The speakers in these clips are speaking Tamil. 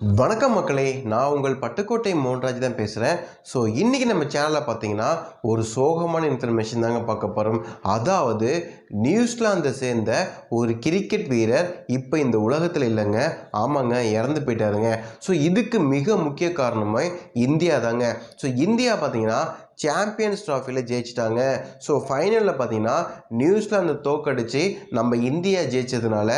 வணக்கம் மக்களே நான் உங்கள் பட்டுக்கோட்டை மோகன்ராஜ் தான் பேசுகிறேன் ஸோ இன்றைக்கி நம்ம சேனலில் பார்த்தீங்கன்னா ஒரு சோகமான இன்ஃபர்மேஷன் தாங்க பார்க்க போகிறோம் அதாவது நியூசிலாந்தை சேர்ந்த ஒரு கிரிக்கெட் வீரர் இப்போ இந்த உலகத்தில் இல்லைங்க. ஆமாங்க இறந்து போயிட்டாருங்க. ஸோ இதுக்கு மிக முக்கிய காரணமாக இந்தியா தாங்க. ஸோ இந்தியா பார்த்தீங்கன்னா சாம்பியன்ஸ் ட்ராஃபியில் ஜெயிச்சிட்டாங்க. ஸோ ஃபைனலில் பார்த்தீங்கன்னா நியூசிலாந்து தோக்கடிச்சு நம்ம இந்தியா ஜெயிச்சதுனால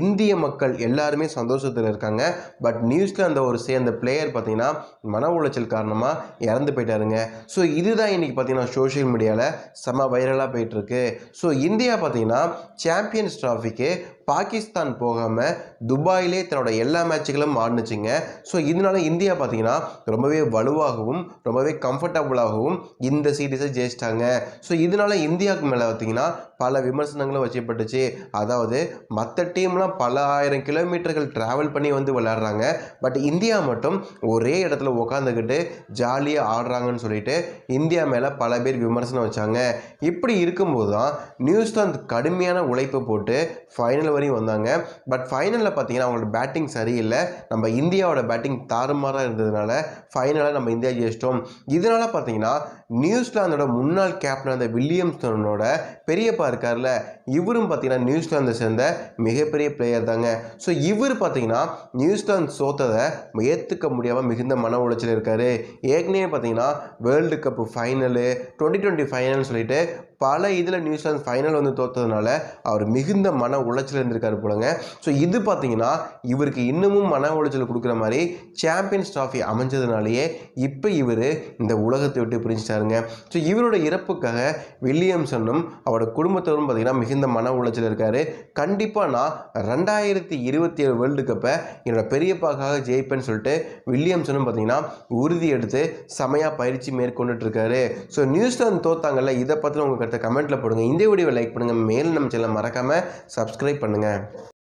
இந்திய மக்கள் எல்லாருமே சந்தோஷத்தில் இருக்காங்க. பட் நியூசிலாந்து ஒரு சேர்ந்த பிளேயர் பார்த்தீங்கன்னா மன உளைச்சல் காரணமாக இறந்து போயிட்டாருங்க. ஸோ இதுதான் இன்றைக்கி பார்த்தீங்கன்னா சோஷியல் மீடியாவில் செம வைரலாக போயிட்டுருக்கு. ஸோ இந்தியா பார்த்தீங்கன்னா சாம்பியன்ஸ் ட்ராஃபிக்கு பாகிஸ்தான் போகாமல் துபாயிலே தன்னோட எல்லா மேட்சுகளும் ஆடினுச்சுங்க. ஸோ இதனால இந்தியா பார்த்தீங்கன்னா ரொம்பவே வலுவாகவும் ரொம்பவே கம்ஃபர்டபுளாகவும் இந்த சீரீஸை ஜெயிச்சிட்டாங்க. ஸோ இதனால இந்தியாவுக்கு மேலே பார்த்தீங்கன்னா பல விமர்சனங்களும் வச்சப்பட்டுச்சு. அதாவது மற்ற டீம்லாம் பல ஆயிரம் கிலோமீட்டர்கள் ட்ராவல் பண்ணி வந்து விளையாடுறாங்க. பட் இந்தியா மட்டும் ஒரே இடத்துல உட்காந்துக்கிட்டு ஜாலியாக ஆடுறாங்கன்னு சொல்லிட்டு இந்தியா மேலே பல பேர் விமர்சனம் வச்சாங்க. இப்படி இருக்கும்போது தான் நியூசிலாந்து கடுமையான உழைப்பு போட்டு ஃபைனல் வரையும் வந்தாங்க. பட் ஃபைனலில் பார்த்தீங்கன்னா அவங்களோட பேட்டிங் சரியில்லை. நம்ம இந்தியாவோட பேட்டிங் தாறுமாறாக இருந்ததுனால ஃபைனலாக நம்ம இந்தியா ஜெயிச்சிட்டோம். இதனால் பார்த்தீங்கன்னா நியூசிலாந்தோட முன்னாள் கேப்டன் அந்த வில்லியம்ஸ்டனோட பெரியப்பா இருக்கார்ல இவரும் பார்த்தீங்கன்னா நியூசிலாந்தை சேர்ந்த மிகப்பெரிய பிளேயர் தாங்க. ஸோ இவர் பார்த்தீங்கன்னா நியூசிலாந்து சோத்ததை ஏற்றுக்க முடியாமல் மிகுந்த மன உளைச்சல் இருக்கார். ஏற்கனவே பார்த்தீங்கன்னா world cup final twenty twenty ஃபைனல்னு சொல்லிட்டு பல இதில் நியூசிலாந்து ஃபைனல் வந்து தோத்ததுனால அவர் மிகுந்த மன உளைச்சல் இருந்திருக்காரு போலங்க. ஸோ இது பார்த்தீங்கன்னா இவருக்கு இன்னமும் மன உளைச்சல் கொடுக்குற மாதிரி சாம்பியன்ஸ் ட்ராஃபி அமைஞ்சதுனாலேயே இப்போ இவர் இந்த உலகத்தை விட்டு பிரிஞ்சிட்டாருங்க ஸோ இவரோட இறப்புக்காக வில்லியம்சனும் அவரோட குடும்பத்தோடும் பார்த்தீங்கன்னா மிகுந்த மன உளைச்சல் இருக்கார். கண்டிப்பாக நான் ரெண்டாயிரத்தி இருபத்தி ஏழு வேர்ல்டு கப்பை என்னோட பெரியப்பாக்காக ஜெயிப்பேன்னு சொல்லிட்டு வில்லியம்சனும் பார்த்தீங்கன்னா உறுதி எடுத்து செமையாக பயிற்சி மேற்கொண்டுட்ருக்காரு ஸோ நியூசிலாந்து தோத்தாங்கல்ல இதை பற்றி உங்கள் கருத்தை கமெண்ட்டில் போடுங்க. இந்த வீடியோவை லைக் பண்ணுங்கள் மேலும் நம்ம சேனலை மறக்காமல் சப்ஸ்கிரைப் பண்ணுங்கள்